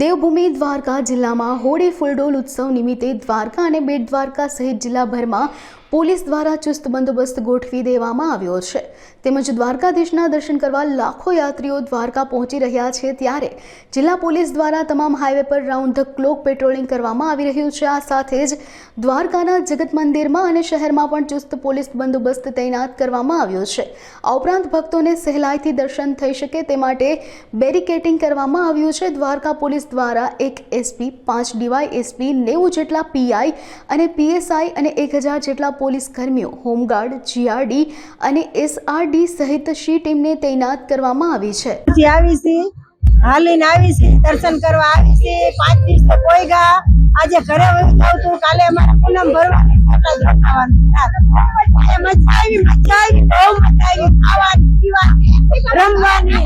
દેવભૂમિ દ્વારકા જિલ્લામાં હોળી ફૂલડોલ ઉત્સવ નિમિત્તે દ્વારકા અને બેટ દ્વારકા સહિત જિલ્લાભરમાં પોલીસ દ્વારા ચુસ્ત બંદોબસ્ત ગોઠવી દેવામાં આવ્યો છે. તેમજ દ્વારકાધીશના દર્શન કરવા લાખો યાત્રીઓ દ્વારકા પહોંચી રહ્યા છે ત્યારે જિલ્લા પોલીસ દ્વારા તમામ હાઈવે પર રાઉન્ડ ધ ક્લોક પેટ્રોલિંગ કરવામાં આવી રહ્યું છે. આ સાથે જ દ્વારકાના જગત મંદિરમાં અને શહેરમાં પણ ચુસ્ત પોલીસ બંદોબસ્ત તૈનાત કરવામાં આવ્યો છે. આ ઉપરાંત ભક્તોને સહેલાઈથી દર્શન થઈ શકે તે માટે બેરિકેટિંગ કરવામાં આવ્યું છે. દ્વારકા પોલીસ દ્વારા એક એસપી, પાંચ ડીવાય એસપી, નેવું જેટલા પીઆઈ અને પીએસઆઈ અને એક હજાર જેટલા પોલીસ કર્મીઓ હોમગાર્ડ, જીઆરડી અને એસઆરડી સહિત શી ટીમને તૈનાત કરવામાં આવી છે? હાલીને આવી છે, દર્શન કરવા આવી છે, પાંચ દિવસે કોઈ ગા. આજે ઘરે જાઉં છું, કાલે અમારે પૂનમ ભરવાની મજા આવી મજા આવી, બહુ મજા આવી. ખાવાની, પીવાની, રમવાની.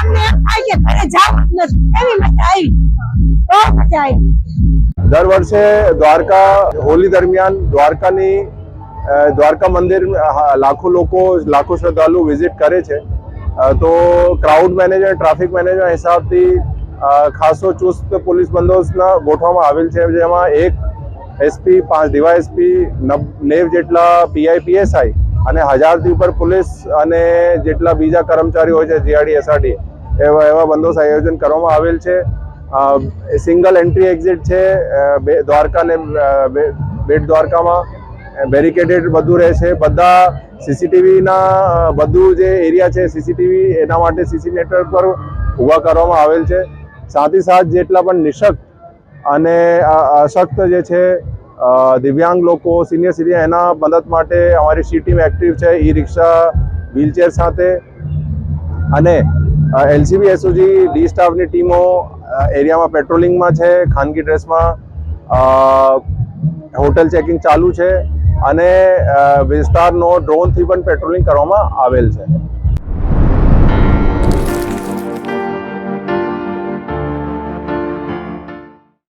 અમને એમ થાય કે ઘરે જાવું નથી. એવી મજા આવી. દર વર્ષે દ્વારકા, હોલી દરમિયાન દ્વારકાની દ્વારકા મંદિર લાખો લોકો, લાખો શ્રદ્ધાળુ વિઝિટ કરે છે. તો ક્રાઉડ મેનેજર, ટ્રાફિક મેનેજર હિસાબથી ખાસો ચુસ્ત પોલીસ બંદોબસ્તના ગોઠવવામાં આવેલ છે, જેમાં એક એસપી, પાંચ ડીવાયએસપી નેવ જેટલા પીઆઈ પીએસઆઈ અને હજારથી ઉપર પોલીસ અને જેટલા બીજા કર્મચારીઓ હોય છે, જીઆરડી, એસઆરડી, એવા એવા બંદોબસ્ત આયોજન કરવામાં આવેલ છે. સિંગલ એન્ટ્રી એક્ઝિટ છે દ્વારકા ને બેટ દ્વારકામાં બેરિકેટેડ બધું રહેશે. બધા સીસીટીવીના બધું જે એરિયા છે, સીસીટીવી, એના માટે સીસી નેટવર્ક પર ઊભા કરવામાં આવેલ છે. સાથે સાથ જેટલા પણ નિશક્ત અને અશક્ત જે છે દિવ્યાંગ લોકો, સિનિયર સિટીઝન, એના મદદ માટે અમારી સી ટીમ એક્ટિવ છે ઈ રિક્ષા વ્હીલચેર સાથે. અને એલસીબી એસઓજી ડી સ્ટાફની ટીમો એરિયામાં પેટ્રોલિંગમાં છે, ખાનગી ડ્રેસમાં હોટલ ચેકિંગ ચાલુ છે અને વિસ્તારનો ડ્રોનથી પણ પેટ્રોલિંગ કરવામાં આવેલ છે.